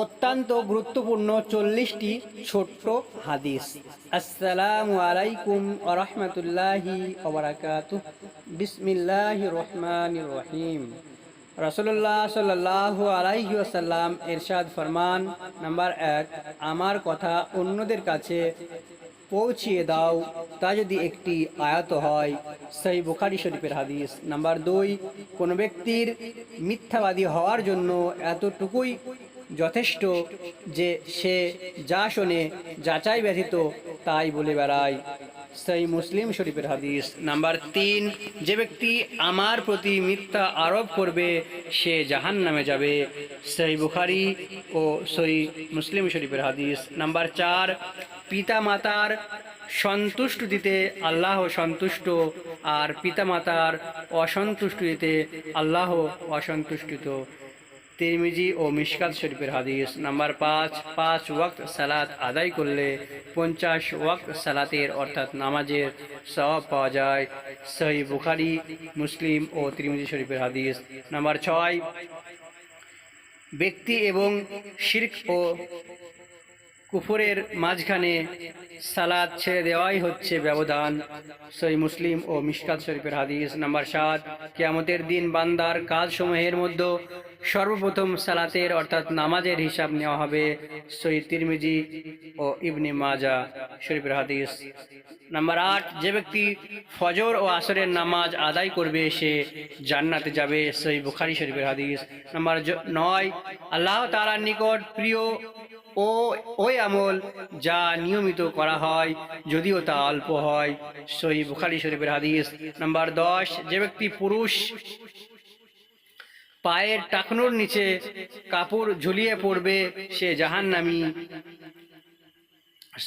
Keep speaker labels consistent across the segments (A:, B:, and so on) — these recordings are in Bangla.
A: অত্যন্ত গুরুত্বপূর্ণ চল্লিশটি ছোট্ট হাদিস। আসসালামু আলাইকুম আরহামতুল্লাহি বিসমিল্লাহ রহমান রহিম। রসল্লাহ সাল্লাহ আলাইহি আসাল্লাম এরশাদ ফরমান নাম্বার এক, আমার কথা অন্যদের কাছে পৌঁছিয়ে দাও। তা যদি একটি আয়াত হয়, সেই বুখারি শরীফের হাদিস। নাম্বার দুই, কোনো ব্যক্তির মিথ্যাবাদী হওয়ার জন্য এতটুকুই যথেষ্ট যে সে যা শোনে যাচাই ব্যথিত, তাই বলে বেড়ায়। সেই মুসলিম শরীফের হাদিস নাম্বার তিন, যে ব্যক্তি আমার প্রতি মিথ্যা আরোপ করবে, সে জাহান নামে যাবে। সেই বুখারি ও সই মুসলিম শরীফের হাদিস নাম্বার চার পিতা মাতার সন্তুষ্টিতে আল্লাহ সন্তুষ্ট, আর পিতামাতার অসন্তুষ্টিতে আল্লাহ অসন্তুষ্টিত। তিরমিজি ও মিশকাত শরীফের হাদিস। নাম্বার পাঁচ পাঁচ ওয়াক্ত সালাত আদায় করলে পঞ্চাশ ওয়াক্ত সালাতের অর্থাৎ নামাজের সওয়াব পাওয়া যায়। সহি বুখারি, মুসলিম ও তিরমিজি শরীফের হাদিস। নাম্বার ছয়, ব্যক্তি এবং শির্ক ও কুফরের মাঝখানে সালাদ ছেড়ে দেওয়াই হচ্ছে ব্যবধান। সই মুসলিম ও মিশকাত শরীফের হাদিস। নাম্বার সাত, কেয়ামতের দিন বান্দার কাজসমূহের মধ্যে সর্বপ্রথম সালাতের অর্থাৎ নামাজের হিসাব নেওয়া হবে সই তিরমিজি ও ইবনে মাজা শরীফের হাদিস। নাম্বার আট, যে ব্যক্তি ফজর ও আসরের নামাজ আদায় করবে, সে জান্নাতে যাবে সই বুখারি শরীফের হাদিস। নাম্বার নয়, আল্লাহ তালার নিকট প্রিয় ও ওই আমল যা নিয়মিত করা হয়, যদিও তা অল্প হয় সই বুখারি শরীফের হাদিস। নাম্বার দশ, যে ব্যক্তি পুরুষ পায়ের টাকনুর নিচে কাপড় ঝুলিয়ে পড়বে সে জাহান্নামী।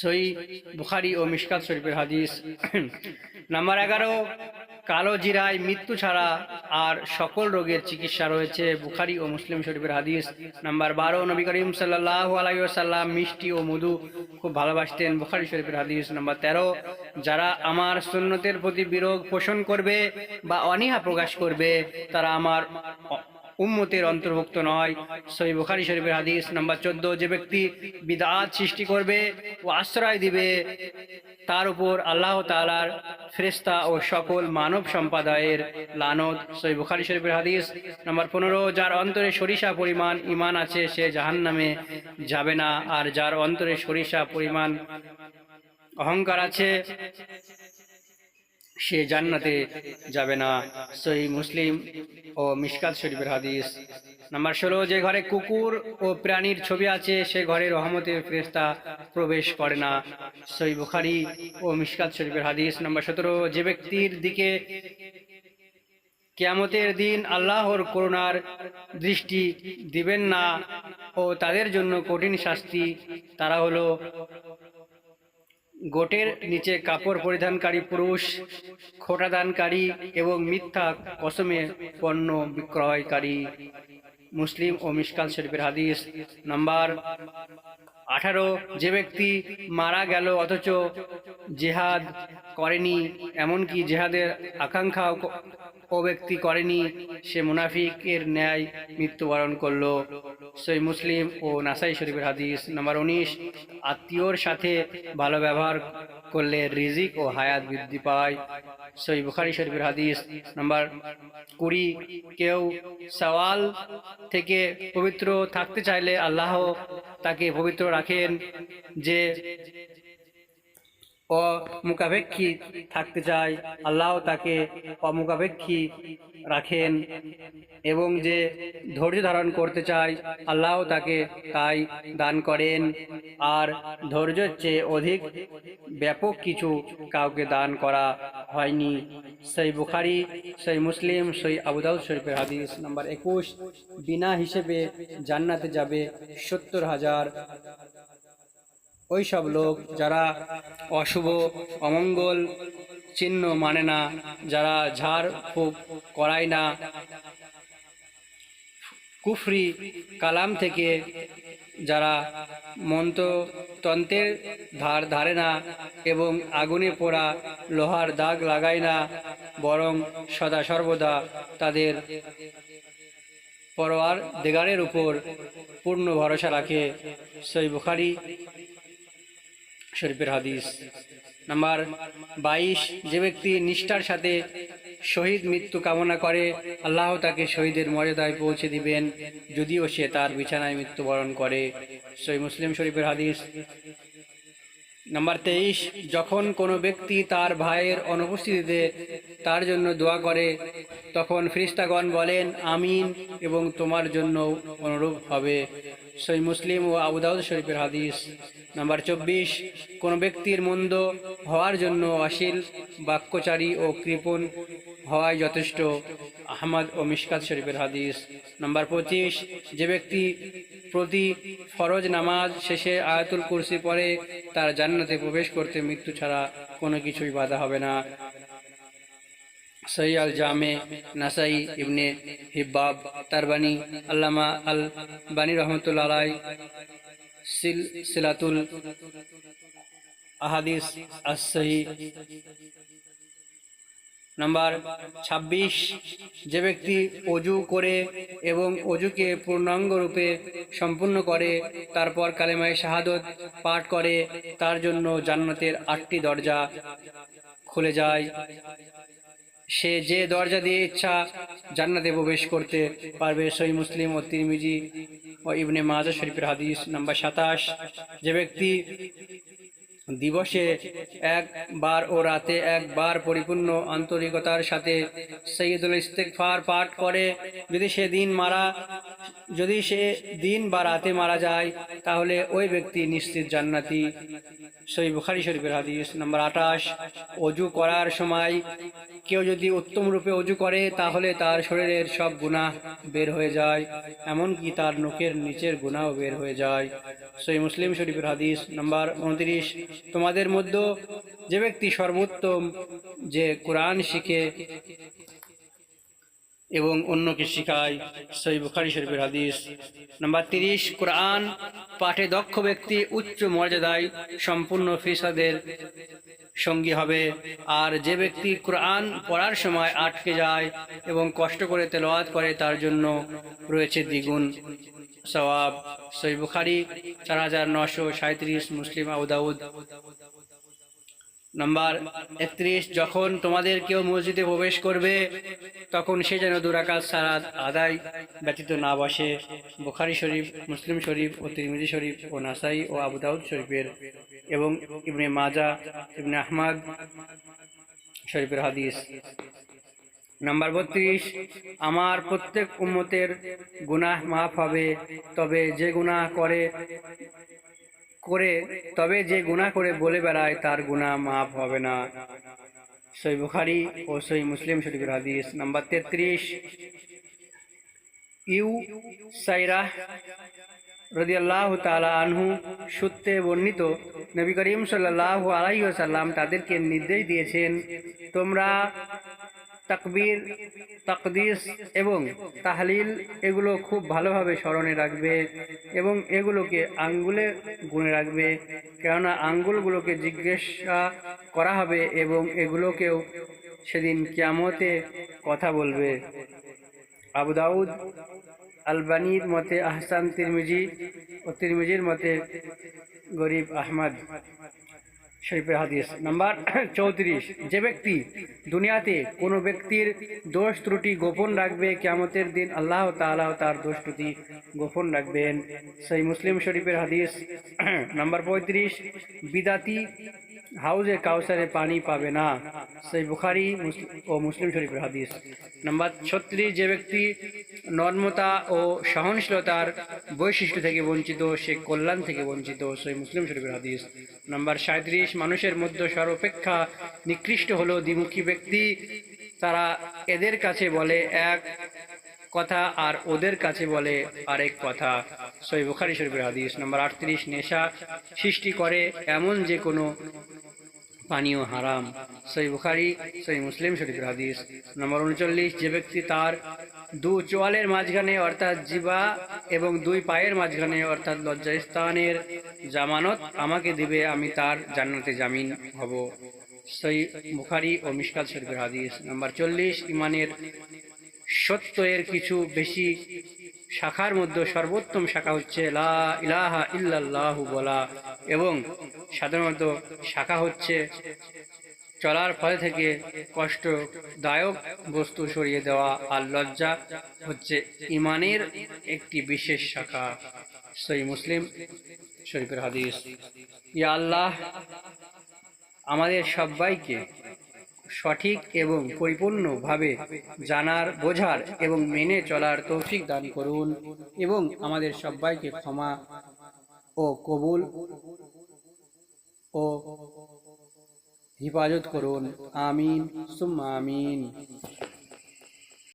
A: সই বুখারি ও মিশকাত শরীফের হাদিস। নাম্বার এগারো, কালো জিরায় মৃত্যু ছাড়া আর সকল রোগের চিকিৎসা রয়েছে, বুখারি ও মুসলিম শরীফের হাদিস। নাম্বার বারো, নবী করিম সাল্লাহ আলাইসাল্লাম মিষ্টি ও মধু খুব ভালোবাসতেন, বুখারি শরীফের হাদিস। নাম্বার তেরো, যারা আমার সুন্নতের প্রতি বিরোধ পোষণ করবে বা অনীহা প্রকাশ করবে, তারা আমার উম্মতের অন্তর্ভুক্ত নয়। সই বুখারি শরীফের হাদিস নাম্বার চোদ্দ, যে ব্যক্তি বিদাত সৃষ্টি করবে ও আশ্রয় দিবে, তার উপর আল্লাহ তালার ফেরেস্তা ও সকল মানব সম্প্রদায়ের লানত। সই বুখারি শরীফের হাদিস নাম্বার পনেরো, যার অন্তরে সরিষা পরিমাণ ইমান আছে, সে জাহান নামে যাবে না। আর যার অন্তরে সরিষা পরিমাণ অহংকার আছে সে জান্নাতে যাবে না। সই মুসলিম ও মিশকাত শরীফের হাদিস। নাম্বার ষোলো, যে ঘরে কুকুর ও প্রাণীর ছবি আছে, সে ঘরে রহমতের ফেরেস্তা প্রবেশ করে না। সই বুখারি ও মিশকাত শরীফের হাদিস। নাম্বার সতেরো, যে ব্যক্তির দিকে কেয়ামতের দিন আল্লাহর করুণার দৃষ্টি দিবেন না ও তাদের জন্য কঠিন শাস্তি, তারা হলো গোটের নিচে কাপড় পরিধানকারী পুরুষ খোটাদানকারী এবং মিথ্যা কসমে পণ্য বিক্রয়কারী। মুসলিম ও মিশকাল শরীফের হাদিস নাম্বার আঠারো যে ব্যক্তি মারা গেল অথচ জেহাদ করেনি এমনকি জেহাদের আকাঙ্ক্ষা ও ব্যক্তি করেনি সে মুনাফিকের ন্যায় মৃত্যুবরণ করল। সই মুসলিম ও নাসাই শরীফের হাদিস নাম্বার উনিশ, আত্মীয়র সাথে ভালো ব্যবহার করলে রিজিক ও হায়াত বৃদ্ধি পায়। সই বুখারি শরীফের হাদিস নাম্বার কুড়ি, কেউ সওয়াল থেকে পবিত্র থাকতে চাইলে আল্লাহ তাকে পবিত্র রাখেন যে অমুখাপেক্ষী থাকতে চায় আল্লাহ তাকে অমুখাপেক্ষী রাখেন এবং যে ধৈর্য ধারণ করতে চায় আল্লাহ তাকে তাই দান করেন। আর ধৈর্যের চেয়ে অধিক ব্যাপক কিছু কাউকে দান করা হয়নি। সেই বুখারি, সেই মুসলিম, সেই আবুদাউদ শরীফের হাদিস নাম্বার একুশ। বিনা হিসেবে জান্নাতে যাবে সত্তর হাজার ওই সব লোক যারা অশুভ, অমঙ্গল চিহ্ন মানে না, যারা ঝাড় ফুক করায় না। কুফরি কালাম থেকে যারা মন্ত্রতন্ত্রের ধার ধারে না এবং আগুনে পোড়া লোহার দাগ লাগায় না, বরং সদা সর্বদা তাদের পরোয়ার দেগারের উপর পূর্ণ ভরসা রাখে। সই বুখারি শরীফের হাদিস। নাম্বার বাইশ, যে ব্যক্তি নিষ্ঠার সাথে শহীদ মৃত্যু কামনা করে, আল্লাহ তাকে শহীদের মর্যাদায় পৌঁছে দিবেন। যদিও সে তার বিছানায় মৃত্যুবরণ করে। সই মুসলিম শরীফের হাদিস। নাম্বার তেইশ, যখন কোনো ব্যক্তি তার ভাইয়ের অনুপস্থিতিতে তার জন্য দোয়া করে, তখন ফ্রিস্তাগণ বলেন, আমিন এবং তোমার জন্য অনুরূপ হবে। সই মুসলিম ও আবুদাউদ শরীফের হাদিস। নাম্বার চব্বিশ, কোনো ব্যক্তির মন্দ হওয়ার জন্য অশীল বাক্যচারী ও কৃপণ হওয়াই যথেষ্ট। আহমদ ও মিশকাত শরীফের হাদিস। নাম্বার পঁচিশ, যে ব্যক্তি প্রতি ফরজ নামাজ শেষে আয়াতুল কুরসি পরে তার জান্নাতে প্রবেশ করতে মৃত্যু ছাড়া কোনো কিছুই বাধা হবে না। সই আল জামে, নাসাই ইবনে হিব্বাব, তারবানি, আল্লামা আল বানি রহমতুল্লাহ সিলাতুল আহাদিস আসহি নাম্বার ২৬ যে ব্যক্তি অজু করে এবং অজুকে পূর্ণাঙ্গ রূপে সম্পূর্ণ করে, তারপর কালেমায় শাহাদত পাঠ করে, তার জন্য জান্নাতের আটটি দরজা খুলে যায়। সে যে দরজা দিয়ে ইচ্ছা জান্নাতে প্রবেশ করতে পারবে। সই মুসলিম ও তিরমিজি ও ইবনে মাজা শরীফের হাদিস নাম্বার সাতাশ, যে ব্যক্তি দিবসে একবার ও রাতে একবার পরিপূর্ণ আন্তরিকতার সাথে সৈয়দুল ইস্তেকফার পাঠ করে, যদি সে দিন মারা, যদি সে দিন বা রাতে মারা যায়, তাহলে ওই ব্যক্তি নিশ্চিত জান্নাতি। সই বুখারি শরীফের হাদিস নাম্বার আঠাশ, অজু করার সময় কেউ যদি উত্তম রূপে অজু করে, তাহলে তার শরীরের সব গুনাহ বের হয়ে যায়, এমনকি তার নখের নিচের গুনাহও বের হয়ে যায়। সই মুসলিম শরীফের হাদিস নাম্বার উনত্রিশ, তোমাদের মধ্যে যে ব্যক্তি সর্বোত্তম যে কোরআন শিখে এবং অন্যকে শিখায় সই বুখারি শরীফের হাদিস নাম্বার তিরিশ, কোরআন পাঠে দক্ষ ব্যক্তি উচ্চ মর্যাদায় সম্পূর্ণ ফিসাদের সঙ্গী হবে। আর যে ব্যক্তি কোরআন পড়ার সময় আটকে যায় এবং কষ্ট করে তেলাওয়াত করে, তার জন্য রয়েছে দ্বিগুণ সওয়াব। সই বুখারি চার হাজার নশো সাঁত্রিশ মুসলিম আউদাউদ নম্বর একত্রিশ, যখন তোমাদের কেউ মসজিদে প্রবেশ করবে, তখন সে যেন দুরাকাত সারাত আদায় ব্যতীত না বসে। বুখারি শরীফ, মুসলিম শরীফ ও তিরমিজি শরীফ ও নাসাই ও আবু দাউদ শরীফের এবং ইবনে মাজা, ইবনে আহমদ শরীফের হাদিস। নাম্বার বত্রিশ, আমার প্রত্যেক উম্মতের গুনাহ মাফ হবে, তবে যে গুনাহ করে করে, তবে যে গুনাহ করে বলে বেড়ায়, তার গুনাহ মাফ হবে না। সই বুখারি ও সই মুসলিম শরীফের হাদিস। নাম্বার তেত্রিশ, ইউ সাইরা রদিয়াল্লাহ তালা আনহু সূত্রে বর্ণিত, নবী করিম সাল্লাহ আলাইসাল্লাম তাদেরকে নির্দেশ দিয়েছেন, তোমরা তাকবীর, তাকদিস এবং তাহলিল এগুলো খুব ভালোভাবে স্মরণে রাখবে এবং এগুলোকে আঙ্গুলে গুনে রাখবে। কেননা আঙ্গুলগুলোকে জিজ্ঞাসা করা হবে এবং এগুলোকেও সেদিন কিয়ামতে কথা বলবে। আবু দাউদ আলবানির মতে আহসান তিরমিজি ও তিরমিজির মতে গরিব আহমদ। শরীফের হাদিস নাম্বার চৌত্রিশ। যে ব্যক্তি দুনিয়াতে কোনো ব্যক্তির দোষ ত্রুটি গোপন রাখবে কেমতের দিন আল্লাহ তাআলা তার দোষ ত্রুটি গোপন রাখবেন। সেই মুসলিম শরীফের হাদিস নাম্বার পঁয়ত্রিশ। বিদাতি হাউজে কাউসারে পানি পাবে না। সেই বুখারি ও মুসলিম শরীফের হাদিস। নাম্বার ছত্রিশ, যে ব্যক্তি নর্মতা ও সহনশীলতার বৈশিষ্ট্য থেকে বঞ্চিত, সে কল্যাণ থেকে বঞ্চিত, সেই মুসলিম শরীফের হাদিস। নাম্বার সাঁত্রিশ, মানুষের মধ্যে সর্বাপেক্ষা নিকৃষ্ট হলো দ্বিমুখী ব্যক্তি। তারা এদের কাছে বলে এক কথা আর ওদের কাছে বলে আরেক কথা। সই বুখারি শরীফের হাদিস। নাম্বার আটত্রিশ, নেশা সৃষ্টি করে এমন যে কোনো পানীয় হারাম। সই বুখারি সই মুসলিম শরীফের হাদিস। নম্বর উনচল্লিশ, যে ব্যক্তি তার দু চোয়ালের মাঝখানে, অর্থাৎ জিবা এবং দুই পায়ের মাঝখানে, অর্থাৎ লজ্জাস্থানের জামানত আমাকে দিবে, আমি তার জান্নাতে জামিন হব। সই বুখারি ও মিশকাত শরীফের হাদিস। নাম্বার চল্লিশ, ইমানের সত্য এর কিছু বেশি শাখার মধ্যে সর্বোত্তম শাখা হচ্ছে লা ইলাহা ইল্লাল্লাহু বলা এবং সাধারণত শাখা হচ্ছে। চলার ফলে থেকে কষ্টদায়ক বস্তু সরিয়ে দেওয়া আর লজ্জা হচ্ছে ইমানের একটি বিশেষ শাখা। সই মুসলিম শরীফের হাদিস। ইয়া আল্লাহ, আমাদের সবাইকে সঠিক এবং পরিপূর্ণভাবে জানার, বোঝার এবং মেনে চলার তৌফিক দান করুন এবং আমাদের সবাইকে ক্ষমা ও কবুল ও হিফাজত করুন আমিন সুম্মা আমিন।